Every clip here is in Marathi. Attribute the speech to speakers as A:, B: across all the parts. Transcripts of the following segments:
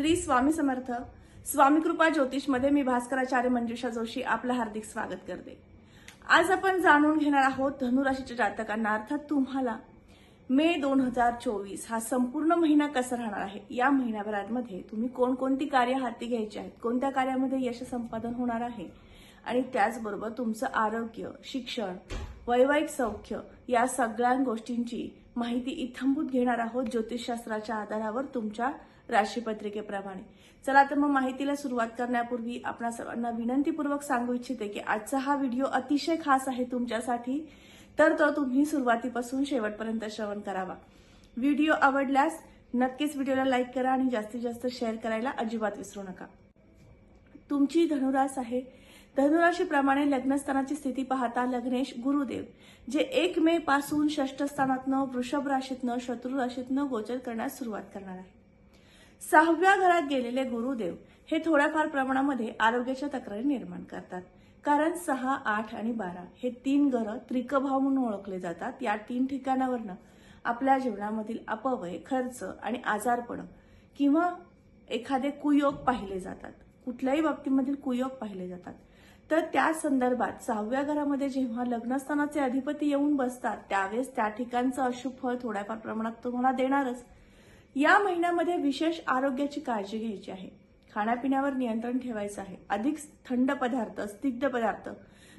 A: श्री स्वामी समर्थ. स्वामी कृपा ज्योतिषमध्ये मी भास्कराचार्य मंजुषा जोशी आपलं हार्दिक स्वागत करते. आज आपण जाणून घेणार आहोत धनुराशीच्या जातकांना. अर्थात तुम्हाला मे दोन हजार चोवीस हा संपूर्ण महिना कसा राहणार आहे? या महिन्याभरामध्ये तुम्ही कोणकोणती कार्य हाती घ्यायची आहेत? कोणत्या कार्यामध्ये यश संपादन होणार आहे? आणि त्याचबरोबर तुमचं आरोग्य शिक्षण वैवाहिक सौख्य या सगळ्या गोष्टींची माहिती इथंभूत घेणार आहोत ज्योतिषशास्त्राच्या आधारावर तुमच्या राशीपत्रिकेप्रमाणे. चला तर मग माहितीला सुरुवात करण्यापूर्वी आपणा सर्वांना विनंतीपूर्वक सांगू इच्छिते की आजचा हा व्हिडिओ अतिशय खास आहे तुमच्यासाठी तर तो तुम्ही सुरुवातीपासून शेवटपर्यंत श्रवण करावा. व्हिडिओ आवडल्यास नक्कीच व्हिडिओला लाईक करा आणि जास्तीत जास्त शेअर करायला अजिबात विसरू नका. तुमची धनुरास आहे. धनुराशीप्रमाणे लग्नस्थानाची स्थिती पाहता लग्नेश गुरुदेव जे एक मे पासून षष्ठ स्थानातनं वृषभ राशीतनं शत्रू राशीतनं गोचर करण्यास सुरुवात करणार आहे. सहाव्या घरात गेलेले गुरुदेव हे थोड्याफार प्रमाणामध्ये आरोग्याच्या तक्रारी निर्माण करतात. कारण सहा आठ आणि बारा हे तीन घरं त्रिकभाव म्हणून ओळखले जातात. या तीन ठिकाणावरनं आपल्या जीवनामधील अपवय खर्च आणि आजारपण किंवा एखादे कुयोग पाहिले जातात. कुठल्याही बाबतीमधील कुयोग पाहिले जातात. तर त्या संदर्भात सहाव्या घरामध्ये जेव्हा लग्नस्थानाचे अधिपती येऊन बसतात त्यावेळेस त्या ठिकाणचं अशुभ फळ थोड्याफार प्रमाणात तुम्हाला देणारच. या महिन्यामध्ये विशेष आरोग्याची काळजी घ्यायची आहे. खाण्यापिण्यावर नियंत्रण ठेवायचं आहे. अधिक थंड पदार्थ स्निग्ध पदार्थ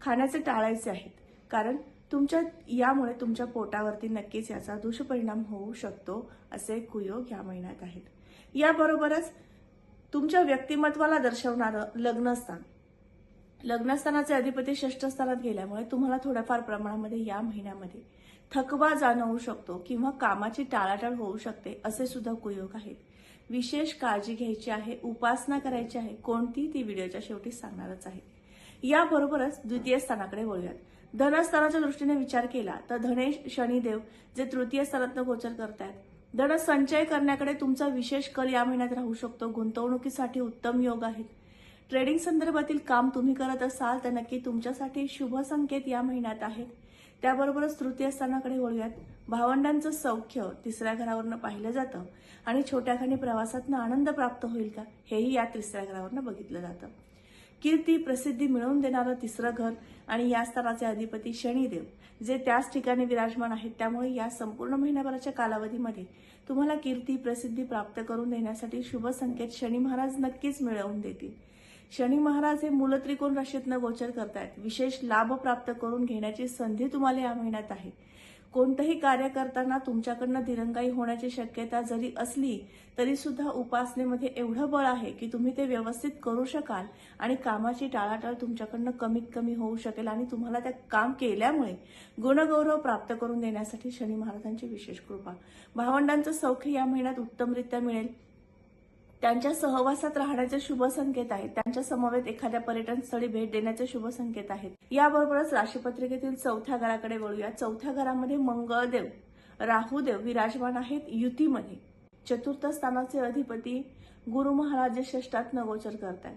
A: खाण्याचे टाळायचे आहेत. कारण तुमच्या यामुळे तुमच्या पोटावरती नक्कीच याचा दुष्परिणाम होऊ शकतो असे कुयोग या महिन्यात आहेत. याबरोबरच तुमच्या व्यक्तिमत्वाला दर्शवणारं लग्नस्थान. लग्नस्थानाचे अधिपती षष्ठ स्थानात गेल्यामुळे तुम्हाला थोड्याफार प्रमाणामध्ये या महिन्यामध्ये थकवा जाणवू शकतो किंवा कामाची टाळाटाळ होऊ शकते असे सुद्धा कुयोग आहेत. विशेष काळजी घ्यायची आहे उपासना करायची आहे कोणती ती व्हिडिओच्या शेवटी सांगणारच आहे. याबरोबरच द्वितीय स्थानाकडे वळूयात. धनस्थानाच्या दृष्टीने विचार केला तर धनेश शनिदेव जे तृतीय स्थानातनं गोचर करतायत. धन संचय करण्याकडे तुमचा विशेष कल या महिन्यात राहू शकतो गुंतवणुकीसाठी उत्तम योग आहेत. ट्रेडिंग संदर्भातील काम तुम्ही करत असाल तर नक्की तुमच्यासाठी शुभ संकेत या महिन्यात आहेत. त्याबरोबरच तृतीय स्थानाकडे वळूयात. भावंडांचं सौख्य तिसऱ्या घरावरनं पाहिलं जातं. आणि छोट्याखानी प्रवासातनं आनंद प्राप्त होईल का? हेही या तिसऱ्या घरावरनं बघितलं जातं. कीर्ती प्रसिद्धी मिळवून देणारं तिसरं घर आणि या स्थानाचे अधिपती शनिदेव जे त्याच ठिकाणी विराजमान आहेत त्यामुळे या संपूर्ण महिन्याभराच्या कालावधीमध्ये तुम्हाला कीर्ती प्रसिद्धी प्राप्त करून देण्यासाठी शुभ संकेत शनी महाराज नक्कीच मिळवून देतील. शनी महाराज हे मूल त्रिकोण राशीतनं गोचर करतायत. विशेष लाभ प्राप्त करून घेण्याची संधी तुम्हाला या महिन्यात आहे. कोणतंही कार्य करताना तुमच्याकडनं दिरंगाई होण्याची शक्यता जरी असली तरी सुद्धा उपासनेमध्ये एवढं बळ आहे की तुम्ही ते व्यवस्थित करू शकाल आणि कामाची टाळाटाळ तुमच्याकडनं कमीत कमी होऊ शकेल आणि तुम्हाला त्या काम केल्यामुळे गुणगौरव प्राप्त करून देण्यासाठी शनी महाराजांची विशेष कृपा. भावंडांचं सौख्य या महिन्यात उत्तमरित्या मिळेल. त्यांच्या सहवासात राहण्याचे शुभ संकेत आहेत. त्यांच्या समवेत एखाद्या पर्यटन स्थळी भेट देण्याचे शुभ संकेत आहेत. याबरोबरच राशीपत्रिकेतील चौथ्या घराकडे वळूया. चौथ्या घरामध्ये मंगळदेव राहुदेव विराजमान आहेत युतीमध्ये. चतुर्थ स्थानाचे अधिपती गुरु महाराज श्रेष्ठात षष्टात नगोचर करतायत.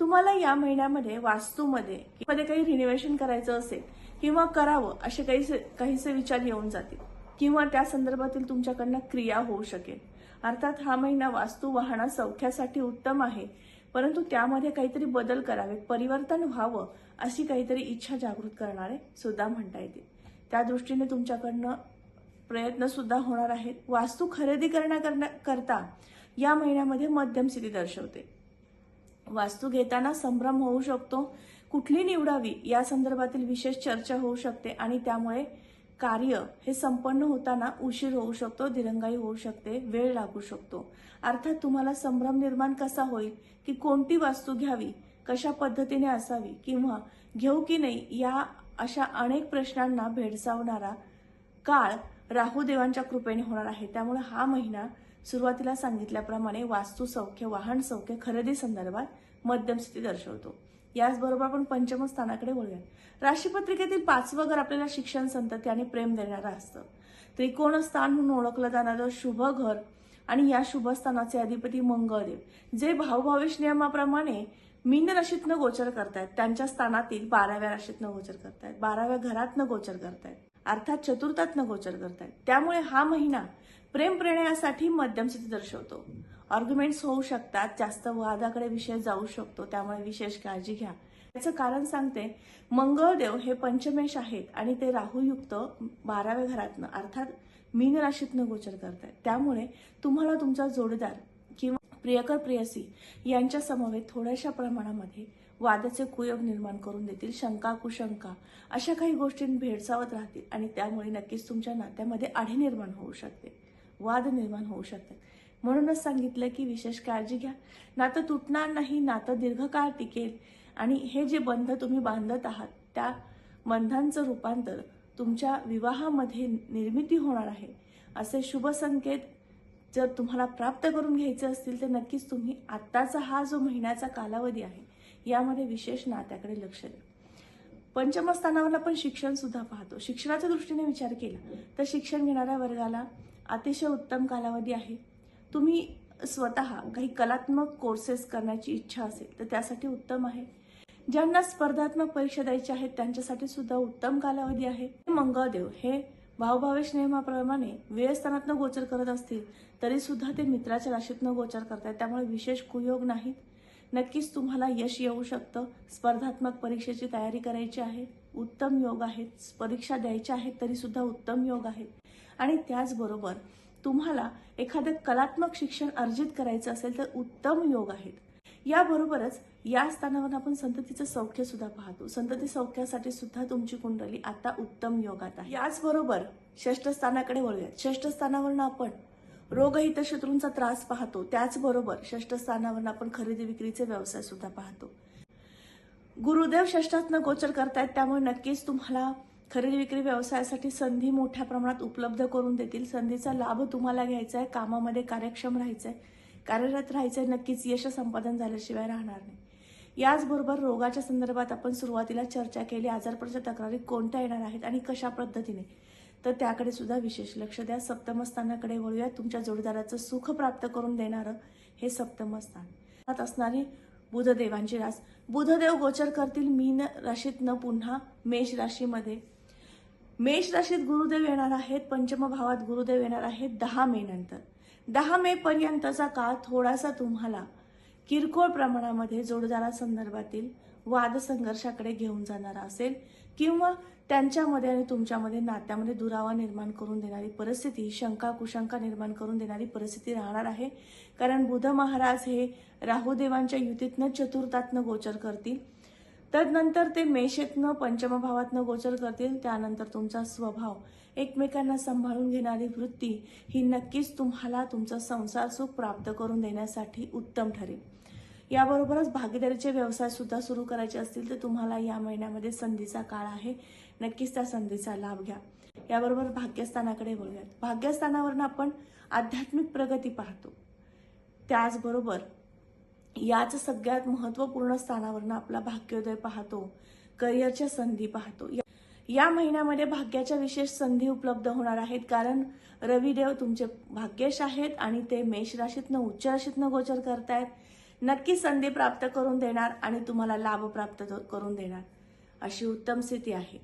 A: तुम्हाला या महिन्यामध्ये वास्तूमध्ये मध्ये काही रिनोव्हेशन करायचं असेल किंवा करावं असे काही काहीसे विचार येऊन जातील. किंवा त्या संदर्भातील तुमच्याकडनं क्रिया होऊ शकेल. अर्थात हा महिना वास्तू वाहना सौख्यासाठी उत्तम आहे. परंतु त्यामध्ये काहीतरी बदल करावे परिवर्तन व्हावं अशी काहीतरी इच्छा जागृत करणारे सुद्धा म्हणता येतील. त्या दृष्टीने तुमच्याकडनं प्रयत्न सुद्धा होणार आहेत. वास्तू खरेदी करण्या करता या महिन्यामध्ये मध्यम स्थिती दर्शवते. वास्तू घेताना संभ्रम होऊ शकतो कुठली निवडावी या संदर्भातील विशेष चर्चा होऊ शकते आणि त्यामुळे कार्य हे संपन्न होताना उशीर होऊ शकतो दिरंगाई होऊ शकते वेळ लागू शकतो. अर्थात तुम्हाला संभ्रम निर्माण कसा होईल की कोणती वास्तू घ्यावी कशा पद्धतीने असावी किंवा घेऊ की नाही या अशा अनेक प्रश्नांना भेडसावणारा काळ राहुदेवांच्या कृपेने होणार आहे. त्यामुळे हा महिना सुरुवातीला सांगितल्याप्रमाणे वास्तू सौख्य वाहन सौख्य खरेदी संदर्भात मध्यम स्थिती दर्शवतो. याचबरोबर आपण पंचम स्थानाकडे वळूया राशीपत्रिकेतील पाचवं घर आपल्याला शिक्षण संतती आणि प्रेम देणारं असतं. त्रिकोण स्थान म्हणून ओळखलं जाणारं शुभ घर आणि या शुभ स्थानाचे अधिपती मंगळदेव. जे भावभावेश नियमाप्रमाणे मीन राशीतनं गोचर करतायत त्यांच्या स्थानातील बाराव्या राशीतनं गोचर करतायत बाराव्या घरातनं गोचर करतायत अर्थात चतुर्थातनं गोचर करतायत. त्यामुळे हा महिना प्रेम प्रणयासाठी मध्यम स्थिती दर्शवतो. आर्ग्युमेंट्स होऊ शकतात. जास्त वादाकडे विषय जाऊ शकतो. त्यामुळे विशेष काळजी घ्या. याचं कारण सांगते. मंगळदेव हे पंचमेश आहेत आणि ते राहूयुक्त बाराव्या घरातनं अर्थात मीन राशीतनं गोचर करतात त्यामुळे तुम्हाला तुमचा जोडदार किंवा प्रियकर प्रियसी यांच्या समवेत थोड्याशा प्रमाणामध्ये वादाचे कुयोग निर्माण करून देतील. शंका कुशंका अशा काही गोष्टी भेडसावत राहतील आणि त्यामुळे नक्कीच तुमच्या नात्यामध्ये आढी निर्माण होऊ शकते. वाद निर्माण होऊ शकतात. म्हणूनच सांगितलं की विशेष काळजी घ्या. नातं तुटणार नाही नातं दीर्घकाळ टिकेल. आणि हे जे बंध तुम्ही बांधत आहात त्या बंधांचं रूपांतर तुमच्या विवाहामध्ये निर्मिती होणार आहे. असे शुभ संकेत जर तुम्हाला प्राप्त करून घ्यायचे असतील तर नक्कीच तुम्ही आत्ताचा हा जो महिन्याचा कालावधी आहे यामध्ये विशेष नात्याकडे लक्ष द्या. पंचम स्थानावर आपण शिक्षण सुद्धा पाहतो. शिक्षणाच्या दृष्टीने विचार केला तर शिक्षण घेणाऱ्या वर्गाला अतिशय उत्तम कालावधी आहे. तुम्ही स्वतः काही कलात्मक कोर्सेस करण्याची इच्छा असेल तर त्यासाठी उत्तम आहे. ज्यांना स्पर्धात्मक परीक्षा द्यायच्या आहेत त्यांच्यासाठी सुद्धा उत्तम कालावधी आहे. मंगळदेव हे भावभावेश नियमाप्रमाणे वेळस्थानातनं गोचर करत असतील तरी सुद्धा ते मित्राच्या राशीतनं गोचर करतात त्यामुळे विशेष कुयोग नाहीत. नक्कीच तुम्हाला यश येऊ शकतं. स्पर्धात्मक परीक्षेची तयारी करायची आहे. उत्तम योग आहेत. परीक्षा द्यायच्या आहेत तरी सुद्धा उत्तम योग आहेत. आणि त्याचबरोबर तुम्हाला एखादं कलात्मक शिक्षण अर्जित करायचं असेल तर उत्तम योग आहेत. याबरोबरच या स्थानावर आपण संततीचं सौख्य सुद्धा पाहतो. संतती सौख्यासाठी सुद्धा तुमची कुंडली आता उत्तम योगात आहे. याचबरोबर षष्ठ स्थानाकडे वळूयात. षष्ठ स्थानावरून आपण रोगहित शत्रूंचा त्रास पाहतो. त्याचबरोबर षष्ठ स्थानावरून आपण खरेदी विक्रीचे व्यवसाय सुद्धा पाहतो. गुरुदेव षष्ठातनं गोचर करतायत त्यामुळे नक्कीच तुम्हाला खरेदी विक्री व्यवसायासाठी संधी मोठ्या प्रमाणात उपलब्ध करून देतील. संधीचा लाभ तुम्हाला घ्यायचा आहे कामामध्ये कार्यक्षम राहायचं आहे कार्यरत राहायचं आहे नक्कीच यश संपादन झाल्याशिवाय राहणार नाही. याचबरोबर रोगाच्या संदर्भात आपण सुरुवातीला चर्चा केली आजारपणाच्या तक्रारी कोणत्या येणार आहेत आणि कशा पद्धतीने? तर त्याकडे सुद्धा विशेष लक्ष द्या. सप्तमस्थानाकडे वळूया तुमच्या जोडीदाराचं सुख प्राप्त करून देणारं हे सप्तम स्थान. त्यात असणारी बुधदेवांची रास. बुधदेव गोचर करतील. मीन राशीतनं पुन्हा मेष राशीमध्ये मेष राशीत गुरुदेव येणार आहेत पंचम भावात गुरुदेव येणार आहेत दहा मे नंतर. दहा मे पर्यंतचा काळ थोडासा तुम्हाला किरकोळ प्रमाणामध्ये जोडदारासंदर्भातील वाद संघर्षाकडे घेऊन जाणारा असेल किंवा त्यांच्यामध्ये आणि तुमच्यामध्ये नात्यामध्ये दुरावा निर्माण करून देणारी परिस्थिती शंका कुशंका निर्माण करून देणारी परिस्थिती राहणार आहे. कारण बुध महाराज हे राहुदेवांच्या युतीतनं चतुर्थातनं गोचर करतील. तदनंतर ते मेषेतनं पंचमभावातनं गोचर करतील. त्यानंतर तुमचा स्वभाव एकमेकांना सांभाळून घेणारी वृत्ती ही नक्कीच तुम्हाला तुमचा संसार सुख प्राप्त करून देण्यासाठी उत्तम ठरेल. याबरोबरच भागीदारीचे व्यवसाय सुद्धा सुरू करायचे असतील तर तुम्हाला या महिन्यामध्ये संधीचा काळ आहे. नक्कीच त्या संधीचा लाभ घ्या. याबरोबर भाग्यस्थानाकडे वळूयात. भाग्यस्थानावरून आपण आध्यात्मिक प्रगती पाहतो. त्याचबरोबर याच सगळ्यात महत्त्वपूर्ण स्थानावरनं आपला भाग्योदय पाहतो करिअरच्या संधी पाहतो. या- महिन्यामध्ये भाग्याच्या विशेष संधी उपलब्ध होणार आहेत कारण रविदेव तुमचे भाग्यश आहेत आणि ते मेष राशीतनं उच्च राशीतनं गोचर करतायत. नक्की संधी प्राप्त करून देणार आणि तुम्हाला लाभ प्राप्त करून देणार. अशी उत्तम स्थिती आहे.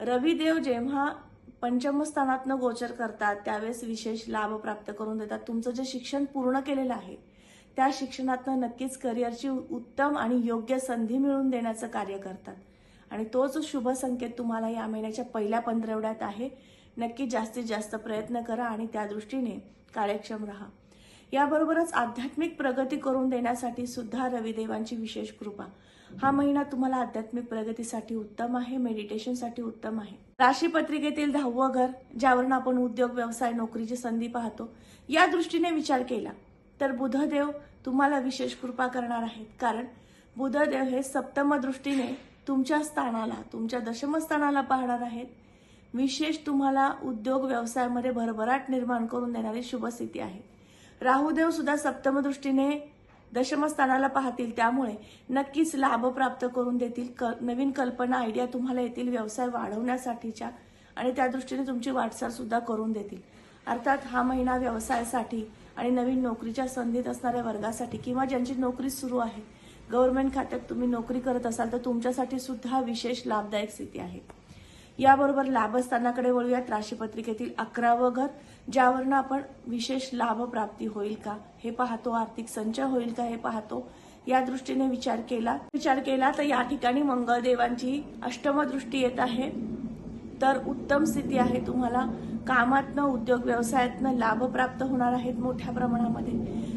A: रविदेव जेव्हा पंचम स्थानातनं गोचर करतात त्यावेळेस विशेष लाभ प्राप्त करून देतात. तुमचं जे शिक्षण पूर्ण केलेलं आहे त्या शिक्षणातनं नक्कीच करिअरची उत्तम आणि योग्य संधी मिळवून देण्याचं कार्य करतात. आणि तोच शुभ संकेत तुम्हाला या महिन्याच्या पहिल्या पंधरवड्यात आहे. नक्की जास्तीत जास्त प्रयत्न करा आणि त्या दृष्टीने कार्यक्षम राहा. याबरोबरच आध्यात्मिक प्रगती करून देण्यासाठी सुद्धा रविदेवांची विशेष कृपा. हा महिना तुम्हाला आध्यात्मिक प्रगतीसाठी उत्तम आहे मेडिटेशनसाठी उत्तम आहे. राशीपत्रिकेतील दहावं घर ज्यावरून आपण उद्योग व्यवसाय नोकरीची संधी पाहतो या दृष्टीने विचार केला. तर बुधदेव तुम्हाला विशेष कृपा करणार आहेत. कारण बुधदेव हे सप्तम दृष्टीने तुमच्या स्थानाला तुमच्या दशमस्थानाला पाहणार आहेत. विशेष तुम्हाला उद्योग व्यवसायामध्ये भरभराट निर्माण करून देणारी शुभस्थिती आहे. राहुदेव सुद्धा सप्तम दृष्टीने पाहतील. त्यामुळे नक्कीच लाभ प्राप्त करून देतील. क- नवीन कल्पना आयडिया तुम्हाला येतील व्यवसाय वाढवण्यासाठीच्या. आणि त्या दृष्टीने तुमची वाटचाल सुद्धा करून देतील. अर्थात हा महिना व्यवसायासाठी आणि नवीन नोकरीच्या संधीत असणाऱ्या वर्गासाठी किंवा ज्यांची नोकरी सुरू आहे गव्हर्नमेंट खात्यात तुम्ही नोकरी करत असाल तर तुमच्यासाठी सुद्धा विशेष लाभदायक स्थिती आहे. याबरोबर लाभस्थानाकडे वळूयात राशीपत्रिकेतील अकरावं घर ज्यावरनं आपण विशेष लाभ प्राप्ती होईल का हे पाहतो आर्थिक संचय होईल का हे पाहतो. या दृष्टीने विचार केला. विचार केला तर या ठिकाणी मंगळदेवांची अष्टम दृष्टी येत आहे. तर उत्तम स्थिती आहे तुम्हाला. कामातनं उद्योग व्यवसायातनं लाभ प्राप्त होणार आहेत मोठ्या प्रमाणामध्ये.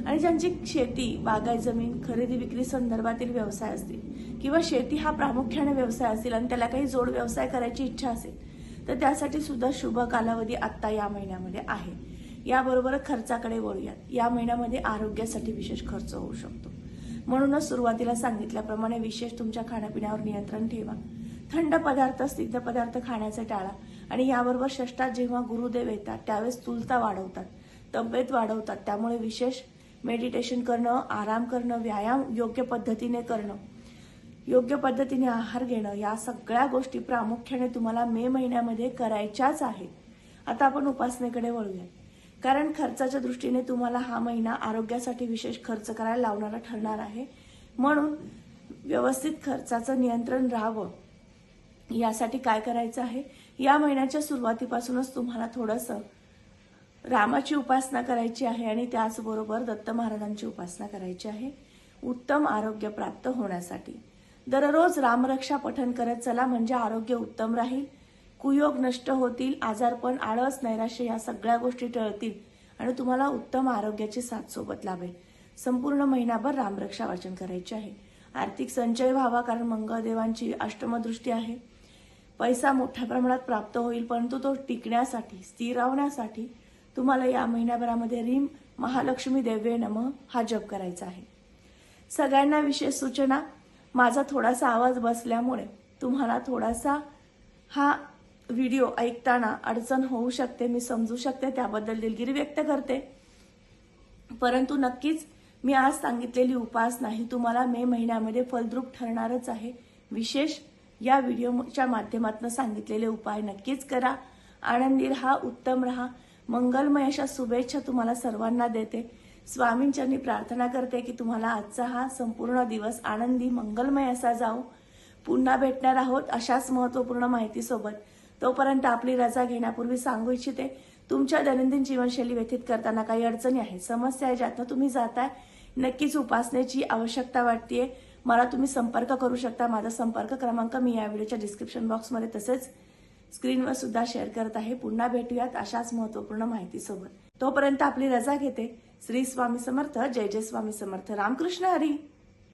A: आणि ज्यांची शेती बागाय जमीन खरेदी विक्री संदर्भातील व्यवसाय असतील किंवा शेती हा प्रामुख्याने व्यवसाय असेल आणि त्याला काही जोड व्यवसाय करायची इच्छा असेल तर त्यासाठी सुद्धा शुभ कालावधी आत्ता या महिन्यामध्ये आहे. याबरोबर खर्चाकडे वळूयात. या महिन्यामध्ये आरोग्यासाठी विशेष खर्च होऊ शकतो. म्हणूनच सुरुवातीला सांगितल्याप्रमाणे विशेष तुमच्या खाण्यापिण्यावर नियंत्रण ठेवा. थंड पदार्थ स्निग्ध पदार्थ खाण्याचं टाळा. आणि याबरोबर षष्टात जेव्हा गुरुदेव येतात त्यावेळेस तुलता वाढवतात तब्येत वाढवतात. त्यामुळे विशेष मेडिटेशन करणं आराम करणं व्यायाम योग्य पद्धतीने करणं योग्य पद्धतीने आहार घेणं या सगळ्या गोष्टी प्रामुख्याने तुम्हाला मे महिन्यामध्ये करायच्याच आहेत. आता आपण उपासनेकडे वळूया कारण खर्चाच्या दृष्टीने तुम्हाला हा महिना आरोग्यासाठी विशेष खर्च करायला लावणारा ठरणार आहे. म्हणून व्यवस्थित खर्चाचं नियंत्रण राहावं. यासाठी काय करायचं आहे? या महिन्याच्या सुरुवातीपासूनच तुम्हाला थोडंसं रामाची उपासना करायची आहे आणि त्याचबरोबर दत्त महाराजांची उपासना करायची आहे उत्तम आरोग्य प्राप्त होण्यासाठी. दररोज रामरक्षा पठन करत चला म्हणजे आरोग्य उत्तम राहील. कुयोग नष्ट होतील आजारपण आळस नैराश्य या सगळ्या गोष्टी टळतील आणि तुम्हाला उत्तम आरोग्याची साथ सोबत लाभेल. संपूर्ण महिनाभर रामरक्षा वाचन करायची आहे. आर्थिक संचय व्हावा कारण मंगळदेवांची अष्टमदृष्टी आहे. पैसा मोठ्या प्रमाणात प्राप्त होईल परंतु तो टिकण्यासाठी स्थिरावण्यासाठी तुम्हाला या महिन्याभरामध्ये रीम महालक्ष्मी देव्ये नम हा जप करायचा आहे. सगळ्यांना विशेष सूचना माझा थोडासा आवाज बसल्यामुळे तुम्हाला थोडासा हा व्हिडिओ ऐकताना अडचण होऊ शकते मी समजू शकते त्याबद्दल दिलगिरी व्यक्त करते. परंतु नक्कीच मी आज सांगितलेली उपासना ही तुम्हाला मे महिन्यामध्ये फलद्रूप ठरणारच आहे. विशेष या व्हिडिओच्या माध्यमातून सांगितलेले उपाय नक्कीच करा. आनंदी राहा उत्तम राहा. मंगलमय अशा शुभेच्छा तुम्हाला सर्वांना देते. स्वामींच्यांनी प्रार्थना करते की तुम्हाला आजचा हा संपूर्ण दिवस आनंदी मंगलमय असा जाऊ पुन्हा भेटणार आहोत अशाच महत्त्वपूर्ण माहितीसोबत. तोपर्यंत आपली रजा घेण्यापूर्वी सांगू इच्छिते तुमच्या दैनंदिन जीवनशैली व्यतीत करताना काही अडचणी आहेत समस्या आहे ज्यातनं तुम्ही जाताय नक्कीच उपासनेची आवश्यकता वाटतेय. मला तुम्ही संपर्क करू शकता. माझा संपर्क क्रमांक मी या व्हिडिओच्या डिस्क्रिप्शन बॉक्समध्ये तसेच स्क्रीनवर सुद्धा शेअर करत आहे. पुन्हा भेटूयात अशाच महत्त्वपूर्ण माहितीसोबत. तोपर्यंत आपली रजा घेते. श्री स्वामी समर्थ. जय जय स्वामी समर्थ. रामकृष्ण हरी.